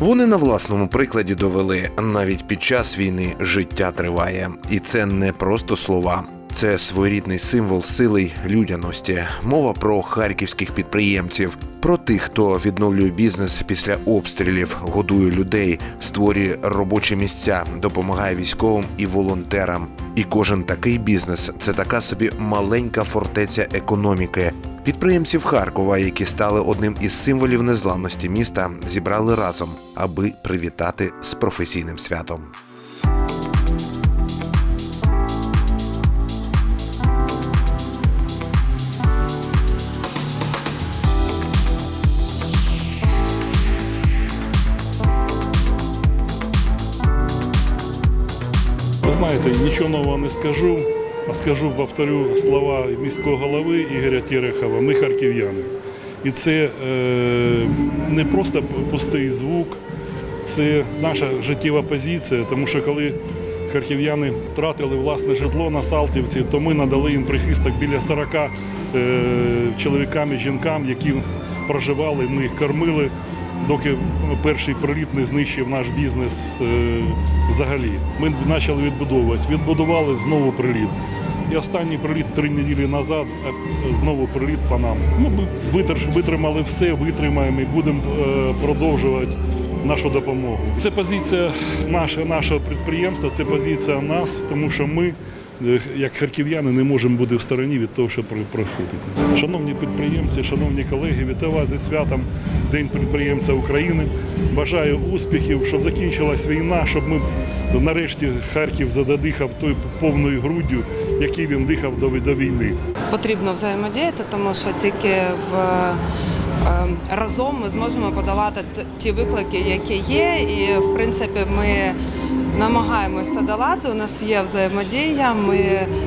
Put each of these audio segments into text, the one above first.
Вони на власному прикладі довели, навіть під час війни життя триває, і це не просто слова. Це своєрідний символ сили й людяності. Мова про харківських підприємців, про тих, хто відновлює бізнес після обстрілів, годує людей, створює робочі місця, допомагає військовим і волонтерам. І кожен такий бізнес це така собі маленька фортеця економіки. Підприємців Харкова, які стали одним із символів незламності міста, зібрали разом, аби привітати з професійним святом. Знаєте, нічого нового не скажу, скажу, повторю слова міського голови Ігоря Терехова. Ми харків'яни. І це е, не просто пустий звук, це наша життєва позиція, тому що коли харків'яни втратили власне житло на Салтівці, то ми надали їм прихисток біля 40 е, чоловікам і жінкам, які проживали, ми їх кормили, доки перший приліт не знищив наш бізнес е, взагалі. Ми почали відбудовувати. Відбудували знову приліт. І останній приліт три неділі назад, а знову приліт по нам. Ну, ми витримали все, витримаємо і будемо е, продовжувати нашу допомогу. Це позиція наша, нашого підприємства, це позиція нас, тому що ми, е, як харків'яни, не можемо бути в стороні від того, що про- проходить. Шановні підприємці, шановні колеги, вітаю вас зі святом День підприємця України. Бажаю успіхів, щоб закінчилась війна, щоб ми нарешті Харків задихав той повною груддю, який він дихав до, війни. потрібно взаємодіяти, тому що тільки в е, разом ми зможемо подолати ті виклики, які є. І в принципі ми намагаємося долати. У нас є взаємодія. Ми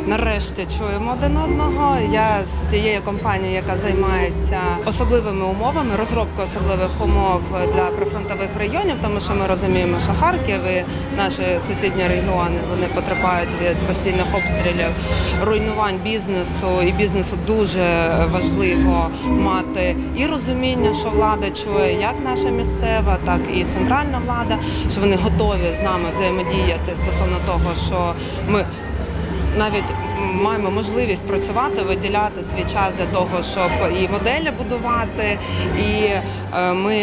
нарешті чуємо один одного. Я з тієї компанії, яка займається особливими умовами, розробкою особливих умов для прифронтових районів, тому що ми розуміємо, що Харків і наші сусідні регіони вони потерпають від постійних обстрілів, руйнувань бізнесу. І бізнесу дуже важливо мати і розуміння, що влада чує, як наша місцева, так і центральна влада, що вони готові з нами взаємодіяти стосовно того, що ми навіть маємо можливість працювати, виділяти свій час для того, щоб і моделі будувати. І е, ми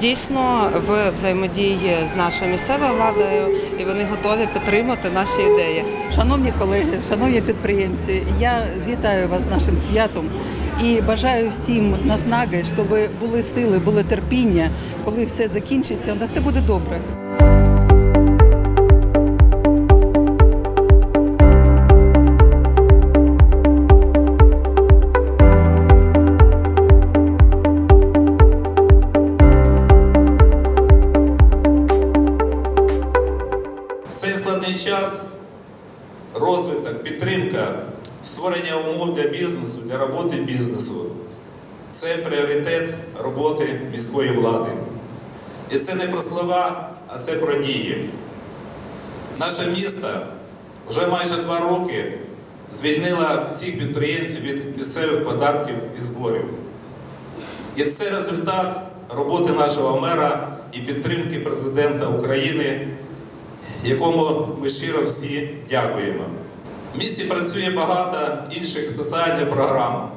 дійсно в взаємодії з нашою місцевою владою, і вони готові підтримати наші ідеї. Шановні колеги, шановні підприємці, я вітаю вас з нашим святом і бажаю всім наснаги, щоб були сили, було терпіння. Коли все закінчиться, у нас все буде добре. Цей складний час розвиток, підтримка, створення умов для бізнесу, для роботи бізнесу це пріоритет роботи міської влади. І це не про слова, а це про дії. Наше місто вже майже два роки звільнило всіх підприємців від місцевих податків і зборів. І це результат роботи нашого мера і підтримки президента України якому ми щиро всі дякуємо. В місті працює багато інших соціальних програм.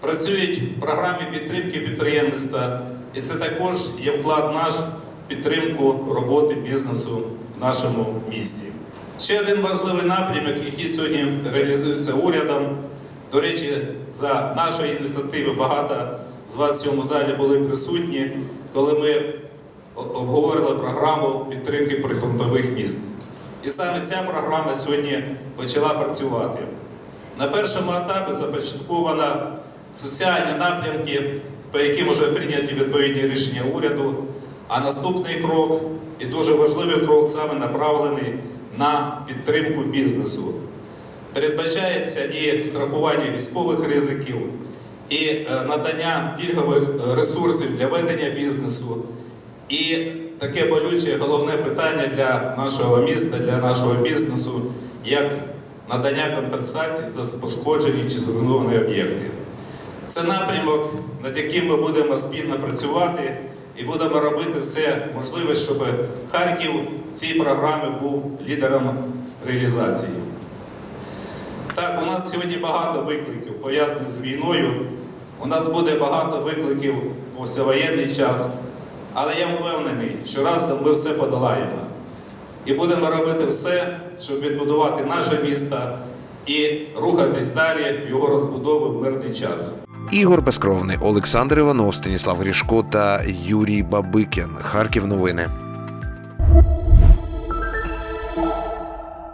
Працюють програми підтримки підприємництва, і це також є вклад наш в підтримку роботи бізнесу в нашому місті. Ще один важливий напрямок, який сьогодні реалізується урядом. До речі, за нашої ініціативи багато з вас в цьому залі були присутні, коли ми обговорили програму підтримки прифронтових міст. І саме ця програма сьогодні почала працювати. На першому етапі започатковано соціальні напрямки, по яким вже прийняті відповідні рішення уряду. А наступний крок, і дуже важливий крок, саме направлений на підтримку бізнесу. Передбачається і страхування військових ризиків, і е, надання пільгових е, ресурсів для ведення бізнесу. І таке болюче головне питання для нашого міста, для нашого бізнесу, як надання компенсацій за пошкоджені чи зруйновані об'єкти. Це напрямок, над яким ми будемо спільно працювати. і будемо робити все можливе, щоб Харків в цій програмі був лідером реалізації. Так, у нас сьогодні багато викликів пов'язаних з війною. У нас буде багато викликів у післявоєнний час. Але я впевнений, що разом ми все подолаємо. І будемо робити все, щоб відбудувати наше місто і рухатись далі його розбудови в мирний час. Ігор Безкровний, Олександр Іванов, Станіслав Грішко та Юрій Бабикін. Харків новини.